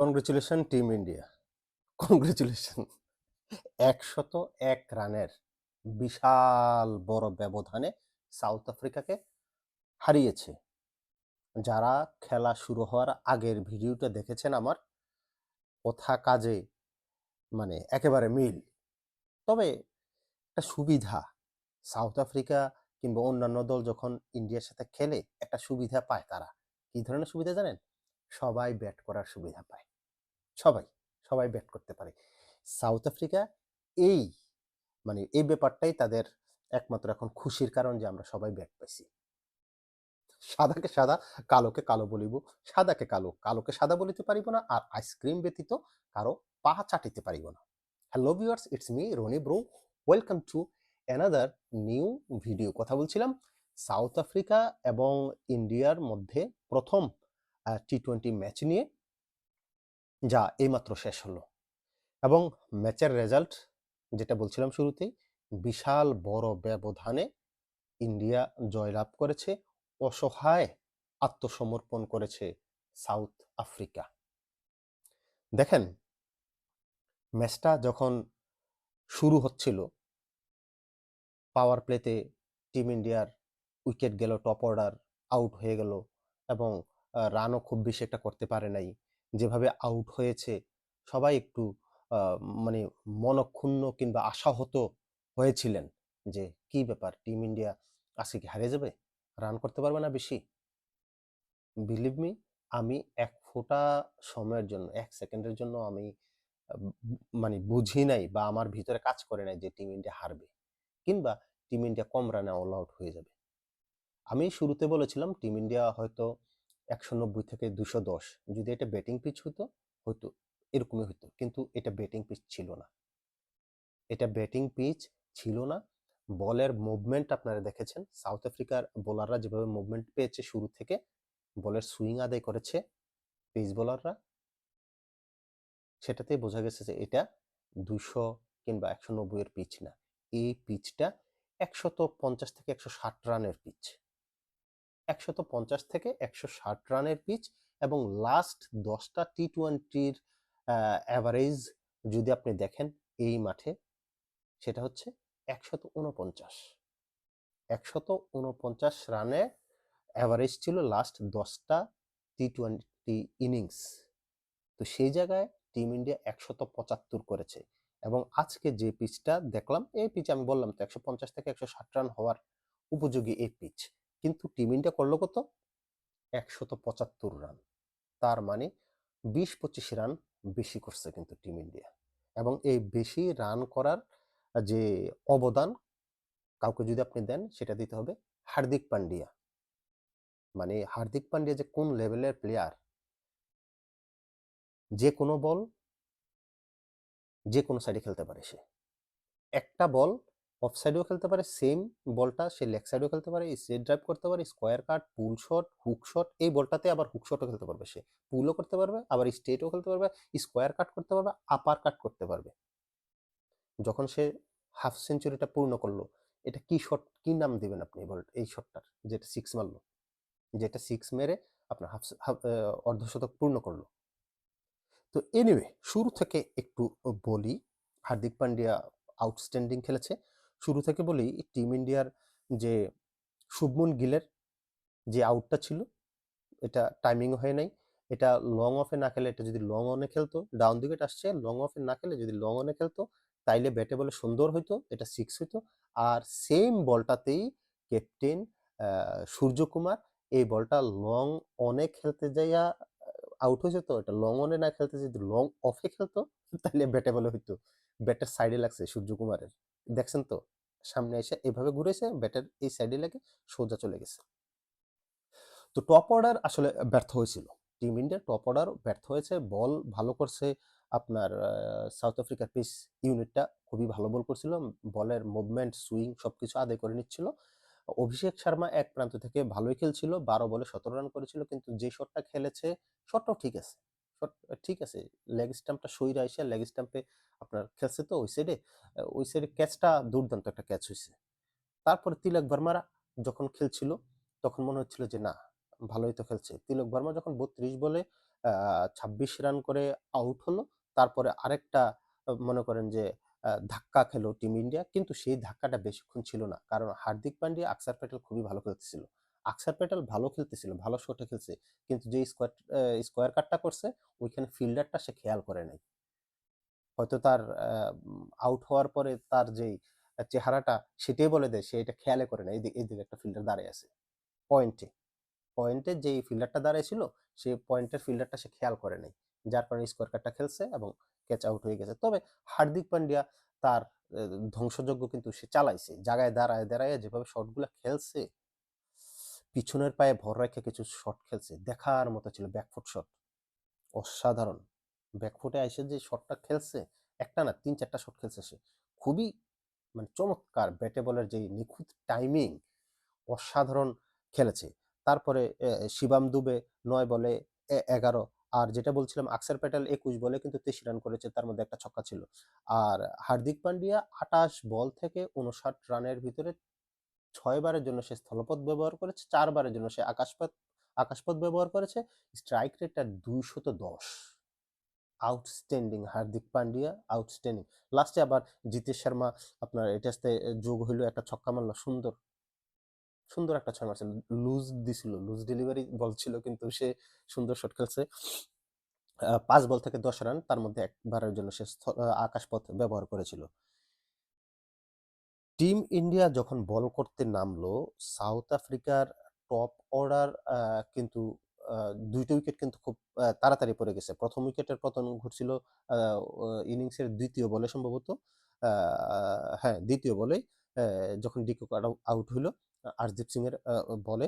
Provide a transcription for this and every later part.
Congratulation team India congratulation একশত এক রানের বিশাল বড় ব্যবধানে সাউথ আফ্রিকাকে হারিয়েছে। যারা খেলা শুরু হওয়ার আগের ভিডিওটা দেখেছেন আমার কথা কাজে মানে একেবারে মিল। তবে একটা সুবিধা, সাউথ আফ্রিকা কিংবা অন্যান্য দল যখন ইন্ডিয়ার সাথে খেলে, একটা সুবিধা পায় তারা। কি ধরনের সুবিধা জানেন? সবাই ব্যাট করার সুবিধা পায়। সবাই সবাই ব্যাট করতে পারে। সাউথ আফ্রিকা এই মানে এই ব্যাপারটাই তাদের একমাত্র এখন খুশির কারণ যে আমরা সবাই ব্যাট পাইছি। সাদাকে সাদা, কালোকে কালো বলিব। সাদাকে কালো, কালোকে সাদা বলিতে পারিব না আর আইসক্রিম ব্যতীত কারও পা চাটিতে পারিব না। Hello viewers it's me Rony bro welcome to another new video কথা বলছিলাম সাউথ আফ্রিকা এবং ইন্ডিয়ার মধ্যে প্রথম টি টোয়েন্টি ম্যাচ নিয়ে। যা এইমাত্র শেষ হলো। এবং ম্যাচের রেজাল্ট, যেটা বলছিলাম শুরুতেই, বিশাল বড় ব্যবধানে ইন্ডিয়া জয়লাভ করেছে, অসহায় আত্মসমর্পণ করেছে সাউথ আফ্রিকা। দেখেন, ম্যাচটা যখন শুরু হচ্ছিল, পাওয়ার প্লেতে টিম ইন্ডিয়ার উইকেট গেল, টপ অর্ডার আউট হয়ে গেল, এবং রানও খুব বেশি একটা করতে পারে নাই। যেভাবে আউট হয়েছে, সবাই একটু মানে মনক্ষুণ্ণ কিংবা আশাহত হয়েছিলেন যে, কি ব্যাপার? টিম ইন্ডিয়া আজকে কি হারিয়ে যাবে? রান করতে পারবে না বেশি? বিলিভ মি আমি এক ফোঁটা সময়ের জন্য, এক সেকেন্ডের জন্য আমি মানে বুঝি নাই বা আমার ভিতরে কাজ করে নাই যে টিম ইন্ডিয়া হারবে। কিংবা টিম ইন্ডিয়া কম রানে অল আউট হয়ে যাবে। আমি শুরুতে বলেছিলাম টিম ইন্ডিয়া হয়তো একশো নব্বই থেকে দুশো দশ। যদি এটা ব্যাটিং পিচ হতো হয়তো এরকমই হতো। কিন্তু এটা ব্যাটিং পিচ ছিল না। এটা ব্যাটিং পিচ ছিল না। বলের মুভমেন্ট আপনারা দেখেছেন? সাউথ আফ্রিকার বোলাররা যেভাবে মুভমেন্ট পেয়েছে শুরু থেকে, বলের সুইং আদায় করেছে পেস বোলাররা সেটাতেই বোঝা গেছে যে এটা দুশো কিংবা একশো নব্বই এর পিচ না। এই পিচটা একশত পঞ্চাশ থেকে একশো ষাট রানের পিচ একশত পঞ্চাশ থেকে একশো ষাট রানের পিচ এবং লাস্ট দশটা টি টোয়েন্টির অ্যাভারেজ যদি আপনি দেখেন এই মাঠে, সেটা হচ্ছে একশত উনপঞ্চাশ। একশত উনপঞ্চাশ রানে অ্যাভারেজ ছিল লাস্ট দশটা টি টোয়েন্টি ইনিংস তো সেই জায়গায় টিম ইন্ডিয়া একশত পঁচাত্তর করেছে এবং আজকে যে পিচটা দেখলাম, এই পিচ আমি বললাম তো একশো পঞ্চাশ থেকে একশো ষাট রান হওয়ার উপযোগী এই পিচ কিন্তু টিম ইন্ডিয়া করল কত? একশত পঁচাত্তর রান তার মানে বিশ পঁচিশ রান বেশি করছে কিন্তু টিম ইন্ডিয়া। এবং এই বেশি রান করার যে অবদান কাউকে যদি আপনি দেন, সেটা দিতে হবে হার্দিক পান্ডিয়া। মানে হার্দিক পান্ডিয়া যে কোন লেভেলের প্লেয়ার যে কোনো বল যে কোনো সাইডে খেলতে পারে সে। একটা বল অফ সাইডেও খেলতে পারে, সেম বলটা সে লেগ সাইডেও খেলতে পারে স্ট্রেট ড্রাইভ করতে পারে, square cut, pull shot, hook shot, এই বলটাতে আবার হুক শটও খেলতে পারবে সে। পুলও করতে পারবে, আবার স্ট্রেটও খেলতে পারবে, স্কোয়ার কাট করতে পারবে, আপার কাট করতে পারবে। যখন সে হাফ সেঞ্চুরিটা পূর্ণ করল, এটা কি শট, কি নাম দিবেন আপনি বল, এই শটটার, যেটা সিক্স মারলো? যেটা সিক্স মেরে আপনার হাফ অর্ধশতক পূর্ণ করল। তো এনিওয়ে শুরু থেকে একটু বলি, হার্দিক পান্ডিয়া আউটস্ট্যান্ডিং খেলেছে। শুরু থেকে বলি, টিম ইন্ডিয়ার যে শুভমন গিলের যে আউটটা ছিল, এটা টাইমিং হয় নাই। এটা লং অফে না খেলে, এটা যদি লং অনে খেলতো ডাউন উইকেট আসছে লং অফে না খেলে যদি লং অনে খেলতো, তাইলে ব্যাটে বলে সুন্দর হইতো, এটা সিক্স হইতো। আর সেম বলটাতেই ক্যাপ্টেন সূর্যকুমার এই বলটা লং অনে খেলতে যাইয়া আউট হয়েছে তো, এটা লং অনে না খেলতে যদি লং অফে খেলতো তাহলে ব্যাটে বলে হইতো। ব্যাটের সাইডে লাগছে সূর্যকুমারের। দেখছেন তো? সামনে এসে এভাবে ঘুরেছে, ব্যাটের এই সাইডে লাগে সোজা চলে গেছে। তো টপ অর্ডার আসলে ব্যর্থ হয়েছিল। টিম ইন্ডিয়ার টপ অর্ডার ব্যর্থ হয়েছে বল ভালো করছে, আপনার সাউথ আফ্রিকার পিস ইউনিটটা খুবই ভালো বল করছিল বলের মুভমেন্ট সুইং সবকিছু আদায় করে নিচ্ছিল। অভিষেক শর্মা এক প্রান্ত থেকে ভালোই খেলছিল, বারো বলে সতেরো রান করেছিল, কিন্তু যে শটটা খেলেছে শটটাও ঠিক আছে। ঠিক আছে লেগ স্টাম্পটা সইরা এসে লেগ স্টাম্পে আপনার খেলছে তো ওই সাইডে ওই সাইডে ক্যাচটা দুর্দান্ত একটা ক্যাচ হয়েছে তারপরে তিলক ভার্মারা যখন খেলছিল তখন মনে হচ্ছিল যে না ভালোই তো খেলছে তিলক ভার্মা যখন বত্রিশ বলে ২৬ রান করে আউট হলো। তারপরে আরেকটা মনে করেন যে ধাক্কা খেলো টিম ইন্ডিয়া। কিন্তু সেই ধাক্কাটা বেশিক্ষণ ছিল না। কারণ হার্দিক পান্ডিয়া, আকসার প্যাটেল খুবই ভালো খেলতেছিল। আকসার প্যাটেল ভালো খেলতেছিল, ভালো শটে খেলছে। কিন্তু যে স্কোয়ার স্কোয়ার কাটটা করছে, ওইখানে ফিল্ডারটা সে খেয়াল করে নাই। হয়তো তার আউট হওয়ার পরে তার যেই চেহারাটা সেটাই বলে দেয় সে এটা খেয়ালই করে নাই। এইদি এইদিকে একটা ফিল্ডার দাঁড়িয়ে আছে। পয়েন্টে। পয়েন্টে যেই ফিল্ডারটা দাঁড়ায় ছিল, সে পয়েন্টের ফিল্ডারটা সে খেয়াল করে নাই। যার কারণে স্কোয়ার কাটটা খেলছে এবং ক্যাচ আউট হয়ে গেছে। তবে হার্দিক পান্ডিয়া তার এ ধ্বংসযজ্ঞ কিন্তু সে চালাইছে। জায়গায় দাঁড়ায়, দাঁড়ায় যেভাবে শটগুলা খেলছে, পিছনের পায়ে ভর রেখে কিছু শট খেলছে। দেখার মতো ছিল ব্যাকফুট শট। অসাধারণ! ব্যাকফুটে আইসে যে শটটা খেলছে, একটা না তিন চারটা শট খেলছে সে। খুবই মানে চমৎকার ব্যাটে বলের যেই নিখুঁত টাইমিং, অসাধারণ খেলেছে। তারপরে শিবাম দুবে নয় বলে এগারো আর যেটা বলছিলাম আকসার প্যাটেল ২১ বলে কিন্তু ২৩ রান করেছে। তার মধ্যে একটা ছক্কা ছিল। আর হার্দিক পান্ডিয়া ২৮ বল থেকে ৫৯ রানের ভিতরে ৬ বারের জন্য সে স্থলপথ ব্যবহার করেছে, ৪ বারের জন্য সে আকাশপথ আকাশপথ ব্যবহার করেছে। স্ট্রাইক রেটটা ২১০। Outstanding Hardik Pandya, outstanding. লাস্টে আবার জিতেশ শর্মা আপনার এটা এটাতে যোগ হইল, একটা ছক্কা মারল সুন্দর। সুন্দর একটা ছয় মারছিল। লুজ দিছিল, লুজ ডেলিভারি বল ছিল কিন্তু সে সুন্দর শট খেলছে। ৫ বল থেকে ১০ রান, তার মধ্যে একবারের জন্য সে আকাশপথ ব্যবহার করেছিল। টিম ইন্ডিয়া যখন বল করতে নামলো, সাউথ আফ্রিকার টপ অর্ডার কিন্তু দুইটা উইকেট কিন্তু খুব তাড়াতাড়ি পড়ে গেছে। প্রথম উইকেটের পতন ঘটছিল ইনিংসের দ্বিতীয় বলে সম্ভবত। হ্যাঁ, দ্বিতীয় বলে যখন ডিকো আউ আউট হইল আ আরদীপ সিং এর বলে।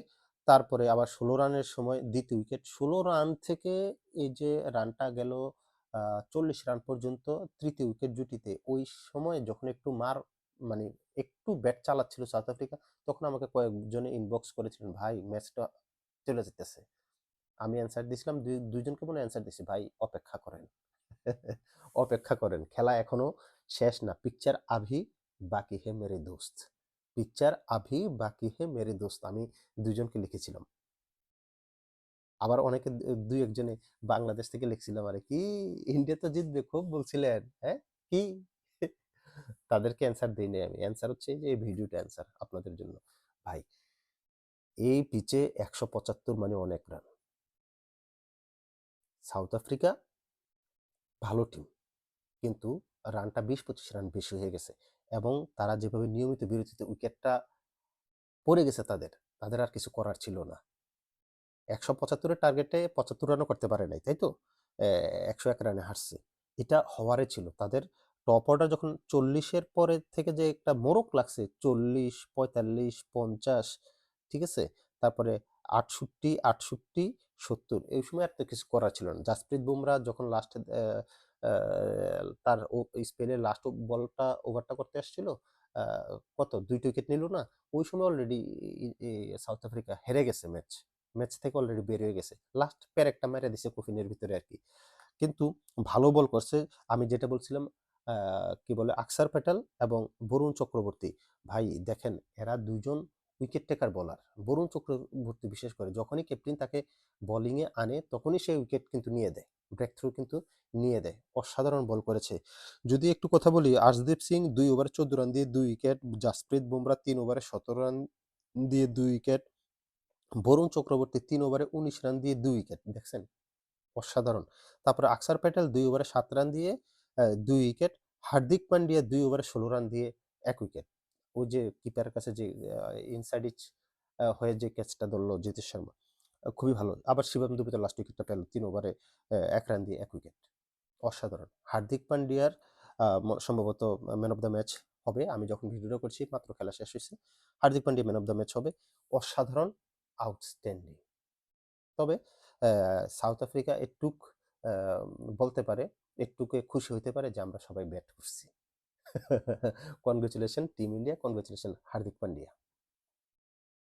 তারপরে আবার ১৬ রানের সময় দ্বিতীয় উইকেট। ১৬ রান থেকে এই যে রানটা গেল চল্লিশ রান পর্যন্ত তৃতীয় উইকেট জুটিতে। ওই সময় যখন একটু মার মানে একটু ব্যাট চালাচ্ছিল সাউথ আফ্রিকা, তখন আমাকে কয়েকজনে ইনবক্স করেছিলেন, "ভাই ম্যাচটা চলে যেতেছে।" আমি অ্যান্সার দিয়েছিলাম দুই ২ জনকে মনে অ্যান্সার দিছি, "ভাই অপেক্ষা করেন। অপেক্ষা করেন। খেলা এখনও শেষ না। পিকচার আভি বাকি হে মেরে দোস্ত। পিকচার আভি বাকি হে মেরে দোস্ত।" আমি ২ জনকে লিখেছিলাম। আবার অনেকে দুই ২-১ বাংলাদেশ থেকে লিখছিল আমারে, "কি ইন্ডিয়া তো জিতবে খুব বলছিলেন, হ্যাঁ? কি?" তাদেরকে অ্যান্সার দেই নাই আমি। অ্যান্সার হচ্ছে যে এই ভিডিওটা অ্যান্সার আপনাদের জন্য। ভাই, এই পিচে ১৭৫ মানে অনেক রান। সাউথ আফ্রিকা ভালো টিম। কিন্তু রানটা ২০-২৫ রান বেশি হয়ে গেছে এবং তারা যেভাবে নিয়মিত বিরতিতে উইকেটটা পড়ে গেছে তাদের, তাদের আর কিছু করার ছিল না। একশো পঁচাত্তরের টার্গেটে ৭৫ রানও করতে পারে নাই, তাই তো? একশো এক রানে হারছে। এটা হওয়ারই ছিল। তাদের টপ অর্ডার যখন ৪০ এর পরে থেকে যে একটা মোরক লাগছে ৪০, ৪৫, ৫০ ঠিক আছে? তারপরে ৬৮, ৬৮, ৭০ এই সময় আর তো কিছু করা ছিল না। জাসপ্রীত বুমরাহ যখন লাস্টে তার স্পেনের লাস্ট বলটা ওভারটা করতে আসছিল, কত ২ টা উইকেট নিল না? ওই সময় অলরেডি সাউথ আফ্রিকা হেরে গেছে ম্যাচ। ম্যাচ থেকে অলরেডি বের হয়ে গেছে। লাস্ট পেরেকটা মেরে দিছে কফিনের ভিতরে আর কি কিন্তু ভালো বল করছে। আমি যেটা বলছিলাম কি বলে আকসার প্যাটেল এবং বরুণ চক্রবর্তী। ভাই দেখেন এরা ২ জন wicket taker bowler. Varun Chakravarthy বিশেষ করে যখনই ক্যাপ্টেন তাকে বোলিংয়ে আনে তখনই সে উইকেট কিন্তু নিয়ে দেয়। ব্রেক থ্রু কিন্তু নিয়ে দেয়। অসাধারণ বল করেছে। যদি একটু কথা বলি আর্শদীপ সিং দুই ওভারে ১৪ রান দিয়ে দুই উইকেট, জাসপ্রীত বুমরাহ তিন ওভারে ১৭ রান দিয়ে দুই উইকেট, বরুণ চক্রবর্তী তিন ওভারে ১৯ রান দিয়ে দুই উইকেট। দেখছেন? অসাধারণ। তারপরে আকসার প্যাটেল দুই ওভারে সাত রান দিয়ে ২ উইকেট, হার্দিক পান্ডিয়া দুই ওভারে ১৬ রান দিয়ে এক উইকেট। ওই যে কিপারের কাছে যে আ ইনসাইড ইচ হয়ে যে ক্যাচটা ধরল জিতেশ শর্মা। খুবই ভালো। আবার শিবম দুবে তো লাস্ট উইকেটটা পেল তিন ওভারে এক রান দিয়ে এক উইকেট। অসাধারণ। হার্দিক পান্ডিয়ার সম্ভবত ম্যান অফ দ্য ম্যাচ হবে। আমি যখন ভিডিওটা করছি মাত্র খেলা শেষ হয়েছে Hardik Pandya man of the match হবে। অসাধারণ, আউটস্ট্যান্ডিং। তবে সাউথ আফ্রিকা এ টুক বলতে পারে, একটুকে খুশি হইতে পারে যে আমরা সবাই ব্যাট করছি। Congratulation team India, congratulation Hardik Pandya.